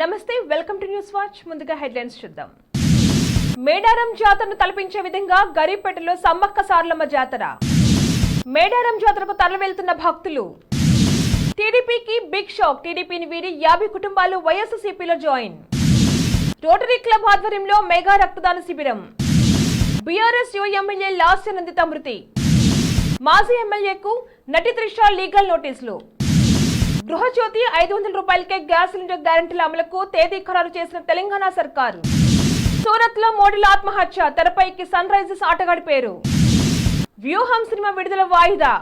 నమస్తే welcome to News Watch. ముందుగా headlines చూద్దాం. మేడారం జాతరను తలపించే విధంగా గరీపేటలో సమ్మక్క సార్లమ్మ జాతర. మేడారం జాతరకు తరలివెళ్తున్న భక్తులు. టీడీపీకి బిగ్ షాక్ టీడీపీని వీడి యాభై కుటుంబాలు వైఎస్సీపీలో జాయిన్ రోటరీ క్లబ్ ఆధ్వర్యంలో మెగా రక్తదాన శిబిరం. బీఆర్ఎస్ యువ ఎమ్మెల్యే లాస్య నందిత మృతి. మాజీ ఎమ్మెల్యేకు నటి త్రిష లీగల్ నోటీసులు గృహజ్యోతి ఐదు వందల రూపాయలకే గ్యాస్ సిలిండర్ గ్యారంటీల అమలుకు తేదీ ఖరారు చేసిన తెలంగాణ సర్కారు. సూరత్లో మోడీల ఆత్మహత్య తెరపైకి సన్ రైజర్స్ ఆటగాడి పేరు. వ్యూహం సినిమా విడుదల వాయిదా.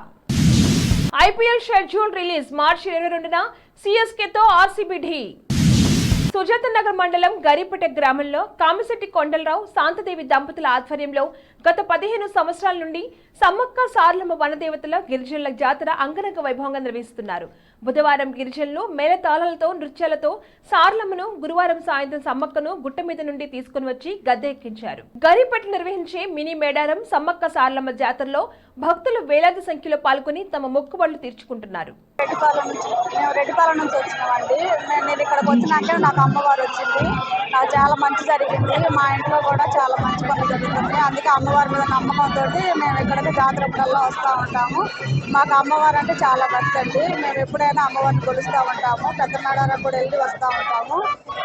ఐపీఎల్ షెడ్యూల్ రిలీజ్ మార్చి ఇరవై రెండున సిఎస్కేతో ఆర్సీబీ ఢీ సుజాత నగర్ మండలం గరిపేట గ్రామంలో కామిశెట్టి కొండలరావు శాంతదేవి దంపతుల ఆధ్వర్యంలో గత పదిహేను సంవత్సరాల నుండి సమ్మక్క సార్లమ్మ వనదేవతల గిరిజనుల జాతర అంగరంగ వైభవంగా నిర్వహిస్తున్నారు. బుధవారం గిరిజనులు మేళతాళాలతో నృత్యాలతో సార్లమ్మను గురువారం సాయంత్రం సమ్మక్కను గుట్ట మీద నుండి తీసుకుని వచ్చి గద్దె ఎక్కించారు. గరిపట్ల నిర్వహించే మినీ మేడారం సమ్మక్క సార్లమ్మ జాతరలో భక్తులు వేలాది సంఖ్యలో పాల్గొని తమ మొక్కుబడులు తీర్చుకుంటున్నారు. రెడ్డిపాలెం నుంచి మేము రెడ్డిపాలెం నుంచి వచ్చినామండి. నేను ఇక్కడికి వచ్చినాక నాకు అమ్మవారు వచ్చింది. నాకు చాలా మంచి జరిగింది. మా ఇంట్లో కూడా చాలా మంచి పనులు జరుగుతుంది. అందుకే అమ్మవారి మీద నమ్మకంతో మేము ఇక్కడికి జాతరప్పుడల్లా వస్తూ ఉంటాము. మాకు అమ్మవారు అంటే చాలా భక్తి అండి. మేము ఎప్పుడైనా అమ్మవారిని కొలుస్తూ ఉంటాము. పెద్ద మేడారం కూడా వెళ్ళి వస్తూ ఉంటాము.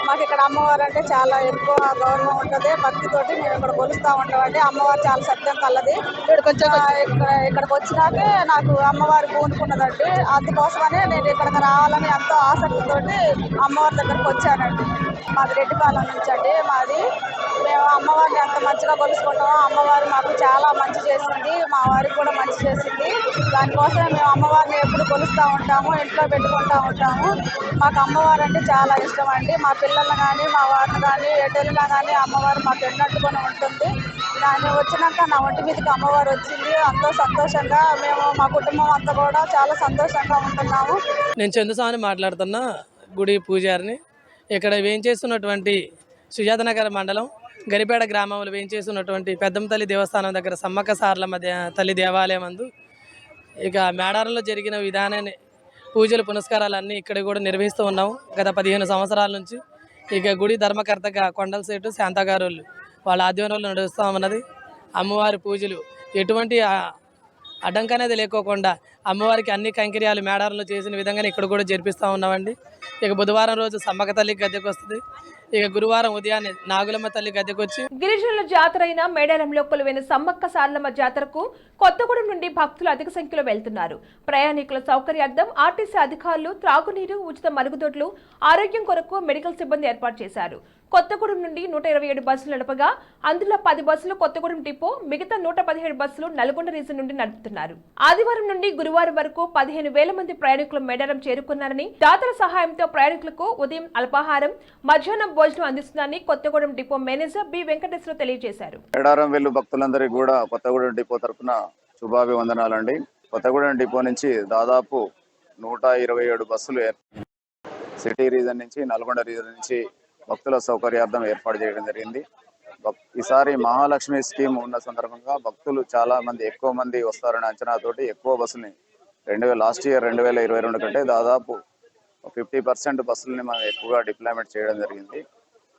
మాకు ఇక్కడ అమ్మవారు అంటే చాలా ఎక్కువ గౌరవం ఉంటుంది. భక్తితోటి మేము ఇక్కడ కొలుస్తూ ఉంటామండి. అమ్మవారు చాలా సత్యం కలది. ఇక్కడికి ఇక్కడ ఇక్కడికి వచ్చినాకే నాకు అమ్మవారు పూనుకున్నదండి. అందుకోసమనే నేను ఇక్కడికి రావాలని ఎంతో ఆసక్తితోటి అమ్మవారి దగ్గరకు వచ్చానండి. మాది రెడ్డిపాలెం నుంచి అండి మాది. అమ్మవారిని ఎంత మంచిగా కొలుసుకుంటామో అమ్మవారు మాకు చాలా మంచి చేసింది మా వారికి కూడా మంచి చేసింది. దానికోసం మేము అమ్మవారిని ఎప్పుడు కొలుస్తూ ఉంటాము ఇంట్లో పెట్టుకుంటూ ఉంటాము. మాకు అమ్మవారు అంటే చాలా ఇష్టం అండి. మా పిల్లల్ని కానీ మా వారిని కానీ ఎటెళ్ళినా కానీ అమ్మవారు మాకు ఎన్నట్టుకొని ఉంటుంది. దాన్ని వచ్చినాక నా ఒంటి మీదకి అమ్మవారు వచ్చింది. ఎంతో సంతోషంగా మేము మా కుటుంబం అంతా కూడా చాలా సంతోషంగా ఉంటున్నాము. నేను చందుసాని మాట్లాడుతున్నా గుడి పూజారిని. ఇక్కడ వేయించేస్తున్నటువంటి సుజాతనగర్ మండలం గరిపేడ గ్రామంలో వేయించేస్తున్నటువంటి పెద్దమ్మ తల్లి దేవస్థానం దగ్గర సమ్మక్క సార్లమ్మ తల్లి దేవాలయం అందు. ఇక మేడారంలో జరిగిన విధానాన్ని పూజలు పునస్కారాలన్నీ ఇక్కడ కూడా నిర్వహిస్తూ ఉన్నాము. గత పదిహేను సంవత్సరాల నుంచి ఇక గుడి ధర్మకర్తగా కొండల సేటు శాంతగారు వాళ్ళ ఆధ్వర్యంలో నడుస్తూ ఉన్నది. అమ్మవారి పూజలు ఎటువంటి అడ్డంక అనేది లేకోకుండా అమ్మవారికి అన్ని కంకిర్యాలు మేడారంలో చేసిన విధంగానే ఇక్కడ కూడా జరిపిస్తూ ఉన్నామండి. ఇక బుధవారం రోజు సమ్మక తల్లి గద్దెకు వస్తుంది ఇక గురువారం ఉదయాన్నే నాగులమ్మ తల్లి గద్దెకొచ్చి గిరిజనుల జాతర అయిన మేడారంలో కొలువైన సమ్మక్క సారలమ్మ జాతరకు కొత్తగూడెం నుండి భక్తులు అధిక సంఖ్యలో వెళ్తున్నారు. ప్రయాణికుల సౌకర్యార్థం ఆర్టీసీ అధికారులు త్రాగునీరు ఉచిత మరుగుదొడ్లు ఆరోగ్యం కొరకు మెడికల్ సిబ్బంది ఏర్పాటు చేశారు. కొత్తగూడెం నుండి నూట ఇరవై ఏడు బస్సులు నడపగా అందులో పది బస్సులు కొత్తగూడెం డిపో మిగతా నూట పదిహేడు బస్సులు నల్గొండ రీజన్ నుండి నడుపుతున్నారు. ఆదివారం నుండి గురువారం వరకు పదిహేను వేల మంది ప్రయాణికులు మేడారం చేరుకున్నారని దాతల సహాయంతో ప్రయాణికులకు ఉదయం అల్పాహారం మధ్యాహ్నం భోజనం అందిస్తున్నారని Kothagudem depot manager B Venkateswara తెలియజేశారు. మేడారం వెళ్ళు భక్తులందరికీ కూడా కొత్తగూడెం డిపో తరఫున శుభాభివందనాలండి. కొత్తగూడెం డిపో నుంచి దాదాపు నూట ఇరవై ఏడు బస్సులు సిటీ రీజన్ నుంచి నల్గొండ రీజన్ నుంచి భక్తుల సౌకర్యార్థం ఏర్పాటు చేయడం జరిగింది. ఈసారి మహాలక్ష్మి స్కీమ్ ఉన్న సందర్భంగా భక్తులు చాలా మంది ఎక్కువ మంది వస్తారనే అంచనాతోటి ఎక్కువ బస్సుని రెండు వేల లాస్ట్ ఇయర్ రెండు వేల ఇరవై రెండు కంటే దాదాపు ఫిఫ్టీ పర్సెంట్ బస్సులని మనం ఎక్కువగా డిప్లాయ్మెంట్ చేయడం జరిగింది.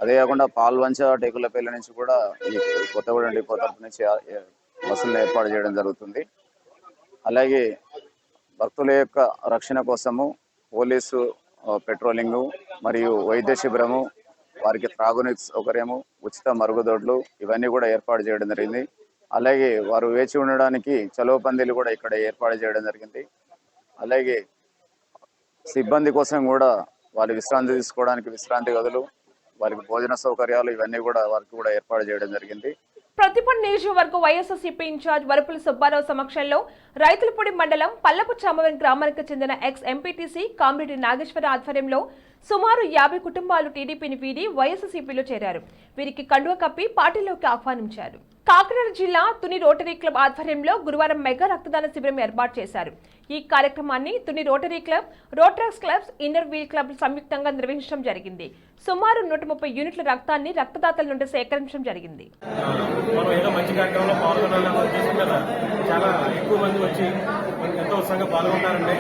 అదే కాకుండా పాల్వంచ టేకులపల్లి నుంచి కూడా ఈ కొత్తగూడెం డిపో తరపు నుంచి బస్సులను ఏర్పాటు చేయడం జరుగుతుంది. అలాగే భక్తుల యొక్క రక్షణ కోసము పోలీసు పెట్రోలింగు మరియు వైద్య శిబిరము వారికి త్రాగునీటి సౌకర్యము ఉచిత మరుగుదొడ్లు ఇవన్నీ కూడా ఏర్పాటు చేయడం జరిగింది. అలాగే వారు వేచి ఉండడానికి చలువ పందిలు కూడా ఇక్కడ ఏర్పాటు చేయడం జరిగింది. అలాగే సిబ్బంది కోసం కూడా వారి విశ్రాంతి తీసుకోవడానికి విశ్రాంతి గదులు వారికి భోజన సౌకర్యాలు ఇవన్నీ కూడా వారికి కూడా ఏర్పాటు చేయడం జరిగింది. ప్రతిపన్ నియోజకవర్గ వైఎస్ఆర్సీపీ ఇన్ఛార్జ్ వరపుల సుబ్బారావు సమక్షంలో రైతులపూడి మండలం పల్లపు చామవరం గ్రామానికి చెందిన ఎక్స్ ఎంపీటీసీ కామిరెడ్డి నాగేశ్వర ఆధ్వర్యంలో సుమారు యాభై కుటుంబాలు టీడీపీని వీడి వైఎస్సీపీలో చేరారు. వీరికి కండువ కప్పి పార్టీలోకి ఆహ్వానించారు. కాకినాడ జిల్లా తుని రోటరీ క్లబ్ ఆధ్వర్యంలో గురువారం మెగా రక్తదాన శిబిరం ఏర్పాటు చేశారు. ఈ కార్యక్రమాన్ని Tuni Rotary Club Rotaracts clubs Inner Wheel club సంయుక్తంగా నిర్వహించడం జరిగింది. సుమారు నూట ముప్పై యూనిట్ల రక్తాన్ని రక్తదాతల నుండి సేకరించడం జరిగింది. చాలా ఎక్కువ మంది వచ్చి ఎంతో ఉత్సాహంగా పాల్గొంటారండి.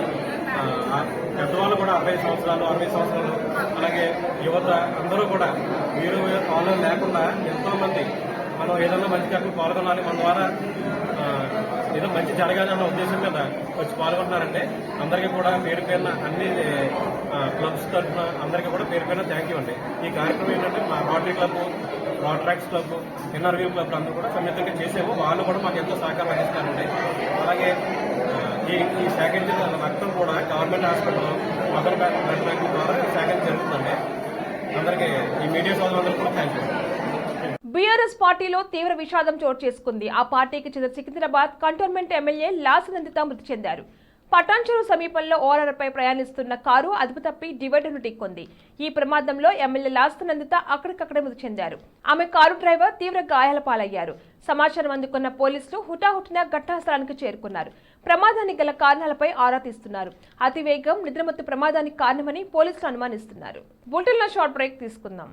పెద్దవాళ్ళు కూడా అరవై సంవత్సరాలు అరవై సంవత్సరాలు అలాగే యువత అందరూ కూడా మీరు పాలన లేకుండా ఎంతో మంది మనం ఏదైనా మంచి కార్యక్రమం పాల్గొనాలి మన ద్వారా ఏదో మంచి జరగాలి అన్న ఉద్దేశం మీద వచ్చి పాల్గొంటున్నారంటే అందరికీ కూడా పేరు పేరున అన్ని క్లబ్స్ తరఫున అందరికీ కూడా పేరు పేరున థ్యాంక్ యూ అండి. ఈ కార్యక్రమం ఏంటంటే మా Rotary Club Rotaracts club NRV club అందరూ కూడా సంయుక్తంగా చేసాము. వాళ్ళు కూడా మాకు ఎంతో సహకారం అందిస్తారండి. అలాగే ఈ ఈ సేకరించిన రక్తం కూడా government hospital mother bank blood bank ద్వారా సేకరణ జరుగుతుంది. అందరికీ ఈ మీడియా సోదరులందరూ కూడా థ్యాంక్ యూ బీఆర్ఎస్ పార్టీలో తీవ్ర విషాదం చోటు చేసుకుంది. ఆ పార్టీకి చెందిన సికింద్రాబాద్ కంటోన్మెంట్ ఎమ్మెల్యే లాసనందిత మృతి చెందారు. పటాన్చెరు సమీపంలో ఓరర్పై ప్రయాణిస్తున్న కారు అదుపు తప్పి డివైడర్ను ఢీకొంది. ఈ ప్రమాదంలో ఎమ్మెల్యే లాసనందిత అక్కడికక్కడే మృతి చెందారు. ఆమె కారు డ్రైవర్ తీవ్ర గాయాల పాలయ్యారు. సమాచారం అందుకున్న పోలీసులు హుటాహుటిన ఘటనాస్థలానికి చేరుకున్నారు. ప్రమాదానికి గల కారణాలపై ఆరా తీస్తున్నారు. అతివేగం నిద్రమత్తు ప్రమాదానికి కారణమని పోలీసులు అనుమానిస్తున్నారు. బులెటిన్లో షార్ట్ బ్రేక్ తీసుకుందాం.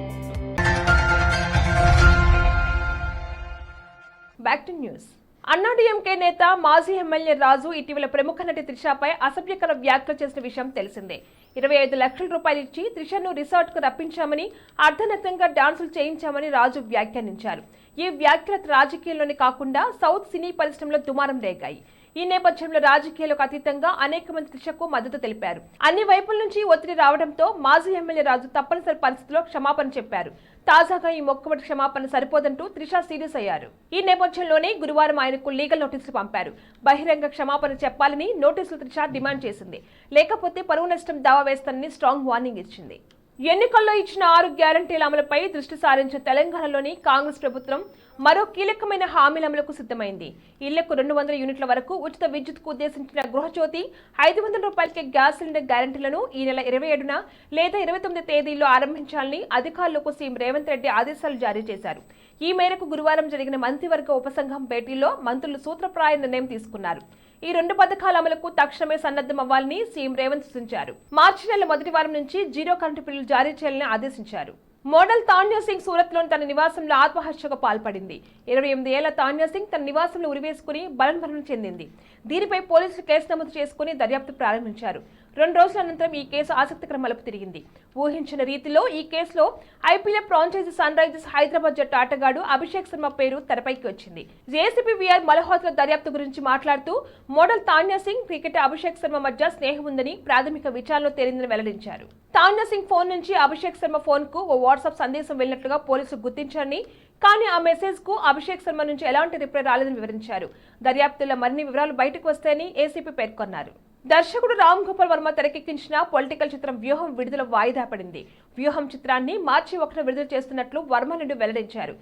బ్యాక్ టు న్యూస్ అన్నాడీఎంకే నేత మాజీ ఎమ్మెల్యే రాజు ఇటీవల ప్రముఖ నటి త్రిషపై అసభ్యకర వ్యాఖ్యలు చేసిన విషయం తెలిసిందే. ఇరవై ఐదు లక్షల రూపాయలు ఇచ్చి త్రిషను రిసార్ట్కు రప్పించామని అర్ధనగ్నంగా డాన్సులు చేయించామని రాజు వ్యాఖ్యానించారు. ఈ వ్యాఖ్యలు రాజకీయాల్లోనే కాకుండా సౌత్ సినీ పరిశ్రమలో దుమారం రేగాయి. ఈ నేపథ్యంలో రాజకీయాలకు అతీతంగా అనేక మంది త్రిషకు మద్దతు తెలిపారు. అన్ని వైపుల నుంచి ఒత్తిడి రావడంతో మాజీ ఎమ్మెల్యే రాజు తప్పనిసరి పరిస్థితిలో క్షమాపణ చెప్పారు. తాజాగా ఈ మొక్కవటి క్షమాపణ సరిపోదంటూ త్రిష సీరియస్ అయ్యారు. ఈ నేపథ్యంలోనే గురువారం ఆయనకు లీగల్ నోటీసులు పంపారు. బహిరంగ క్షమాపణ చెప్పాలని నోటీసులు త్రిష డిమాండ్ చేసింది. లేకపోతే పరువు నష్టం దావా వేస్తానని స్ట్రాంగ్ వార్నింగ్ ఇచ్చింది. ఎన్నికల్లో ఇచ్చిన ఆరు గ్యారంటీల అమలుపై దృష్టి సారించిన తెలంగాణలోని కాంగ్రెస్ ప్రభుత్వం మరో కీలకమైన హామీల అమలుకు సిద్ధమైంది. ఇళ్ళకు రెండు వందల యూనిట్ల వరకు ఉచిత విద్యుత్కు ఉద్దేశించిన గృహజ్యోతి ఐదు వందల రూపాయలకే గ్యాస్ సిలిండర్ గ్యారంటీలను ఈ నెల ఇరవై ఏడున లేదా ఇరవై తొమ్మిది తేదీల్లో ఆరంభించాలని అధికారులకు సీఎం రేవంత్ రెడ్డి ఆదేశాలు జారీ చేశారు. ఈ మేరకు గురువారం జరిగిన మంత్రివర్గ ఉపసంఘం భేటీలో మంత్రులు సూత్రప్రాయ నిర్ణయం తీసుకున్నారు. ఈ రెండు పథకాల అమలుకు తక్షణమే సన్నద్ధం అవ్వాలని సీఎం రేవంత్ సూచించారు. మార్చి నెల మొదటి వారం నుంచి జీరో కరెంటు బిల్లులు జారీ చేయాలని ఆదేశించారు. మోడల్ తాన్యా సింగ్ సూరత్లోని తన నివాసంలో ఆత్మహత్యకు పాల్పడింది. ఇరవై ఎనిమిది ఏళ్ళ తాన్యా సింగ్ తన నివాసంలో ఉరివేసుకుని బలన్మరణం చెందింది. దీనిపై పోలీసులు కేసు నమోదు చేసుకుని దర్యాప్తు ప్రారంభించారు. రెండు రోజుల అనంతరం ఈ కేసు ఆసక్తికర మలుపు తిరిగింది. ఊహించిన రీతిలో ఈ కేసులో IPL franchise Sunrisers Hyderabad జట్టు ఆటగాడు అభిషేక్ శర్మ పేరు తెరపైకి వచ్చింది. జేసీబీ విఆర్ మల్హోత్రా దర్యాప్తు గురించి మాట్లాడుతూ మోడల్ తాన్యా సింగ్ క్రికెటర్ అభిషేక్ శర్మ మధ్య స్నేహం ఉందని ప్రాథమిక విచారణలో తేలిందని వెల్లడించారు. తాన్యా సింగ్ ఫోన్ నుంచి అభిషేక్ శర్మ ఫోన్కు ఓ వాట్సాప్ సందేశం వెళ్ళినట్లుగా పోలీసులు గుర్తించారని కానీ ఆ మెసేజ్కు అభిషేక్ శర్మ నుంచి ఎలాంటి రిప్లై రాలేదని వివరించారు. దర్యాప్తులో మరిన్ని వివరాలు బయటకు వస్తాయని ఏసీపీ పేర్కొన్నారు. దర్శకుడు రామ్ గోపాల్ వర్మ తెరకెక్కించిన పొలిటికల్ చిత్రం వ్యూహం విడుదల వాయిదా పడింది. వ్యూహం చిత్రాన్ని మార్చి ఒకటి విడుదల చేస్తున్నట్లు వర్మ నుండి వెల్లడించారు.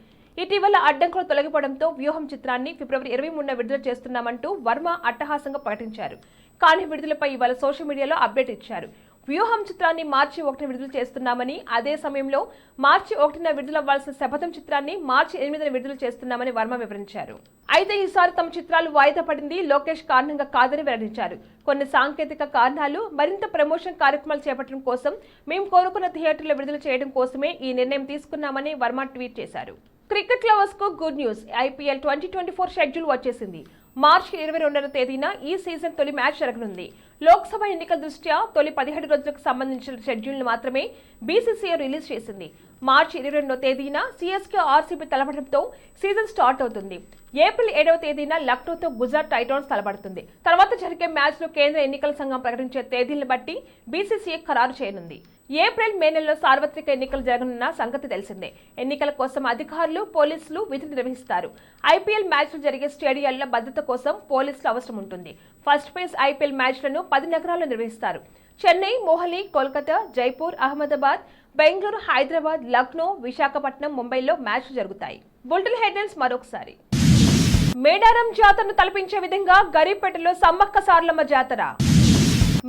ఇటీవల అడ్డంకులు తొలగిపోవడంతో వ్యూహం చిత్రాన్ని ఫిబ్రవరి ఇరవై మూడున విడుదల చేస్తున్నామంటూ వర్మ అట్టహాసంగా ప్రకటించారు. కానీ విడుదలపై ఇవాళ సోషల్ మీడియాలో అప్డేట్ ఇచ్చారు. వ్యూహం చిత్రాన్ని మార్చి ఒకటిన విడుదల చేస్తున్నామని అదే సమయంలో మార్చి ఒకటిన విడుదలవ్వాల్సిన శపథం చిత్రాన్ని మార్చి ఎనిమిదిన విడుదల చేస్తున్నామని వర్మ వివరించారు. అయితే ఈసారి తమ చిత్రాలు వాయిదా పడింది లోకేష్ కారణంగా కాదని వెల్లడించారు. కొన్ని సాంకేతిక కారణాలు మరింత ప్రమోషన్ కార్యక్రమాలు చేపట్టడం కోసం మేము కోరుకున్న థియేటర్లో విడుదల చేయడం కోసమే ఈ నిర్ణయం తీసుకున్నామని వర్మ ట్వీట్ చేశారు. Cricket లవర్స్కు good news. IPL twenty twenty four schedule వచ్చేసింది. మార్చి ఇరవై రెండవ తేదీన ఈ సీజన్ తొలి మ్యాచ్ జరగనుంది. లోక్సభ ఎన్నికల దృష్ట్యా తొలి పదిహేడు రోజులకు సంబంధించిన షెడ్యూల్ను మాత్రమే బీసీసీఐ రిలీజ్ చేసింది. మార్చి ఇరవై రెండవ తేదీన సిఎస్కే ఆర్సీబీ తలపడంతో సీజన్ స్టార్ట్ అవుతుంది. ఏప్రిల్ ఏడవ తేదీన లక్నోతో గుజరాత్ టైటాన్స్ తలపడుతుంది. తర్వాత జరిగే మ్యాచ్లో కేంద్ర ఎన్నికల సంఘం ప్రకటించే తేదీలను బట్టి బీసీసీఐ ఖరారు చేయనుంది. ఏప్రిల్ మే నెలలో సార్వత్రిక ఎన్నికలు జరగనున్న సంగతి తెలిసిందే. ఎన్నికల కోసం అధికారులు పోలీసులు విధులు నిర్వహిస్తారు. ఐపీఎల్ మ్యాచ్లు జరిగే స్టేడియాల్లో భద్రత కోసం పోలీసులు అవసరం ఉంటుంది. ఫస్ట్ ఫేజ్ ఐపీఎల్ మ్యాచ్లను పది నగరాల్లో నిర్వహిస్తారు. చెన్నై మోహలి కోల్కతా జైపూర్ అహ్మదాబాద్ బెంగళూరు హైదరాబాద్ లక్నో విశాఖపట్నం ముంబైలో మ్యాచ్లు జరుగుతాయి. బుల్టన్ హెడ్లైన్స్ మరొకసారి. మేడారం జాతరను తలపించే విధంగా గరీపేటలో సమ్మక్క సార్లమ్మ జాతర.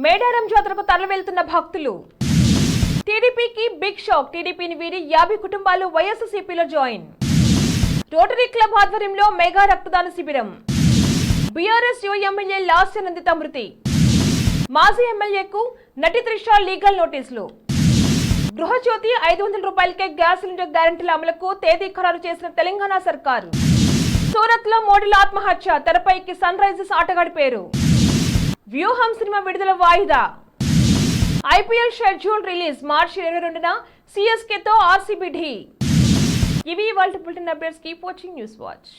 మేడారం జాతరకు తరలివెళ్తున్న భక్తులు. టీడీపీకి బిగ్ షాక్ టీడీపీని వీడి యాభై కుటుంబాలు వైఎస్సీపీలో జాయిన్ రోటరీ క్లబ్ ఆధ్వర్యంలో మెగా రక్తదాన శిబిరం. బీఆర్ఎస్ యువ ఎమ్మెల్యే లాస్య నందిత మృతి. మాజీ ఎమ్మెల్యేకు నటి త్రిష లీగల్ నోటీసులు. గృహజ్యోతి ఐదు వందల రూపాయలకే గ్యాస్ సిలిండర్ గ్యారంటీల అమలుకు తేదీ ఖరారు చేసిన తెలంగాణ సర్కారు. సూరత్లో మోడీల ఆత్మహత్య తెరపైకి సన్ రైజర్స్ ఆటగాడి పేరు. వ్యూహం సినిమా విడుదల వాయిదా. ఐపీఎల్ షెడ్యూల్ రిలీజ్ మార్చి ఇరవై రెండున సిఎస్కేతో ఆర్సీబీ ఢీ. ఇవి వాళ్ళ bulletin updates keep watching News Watch.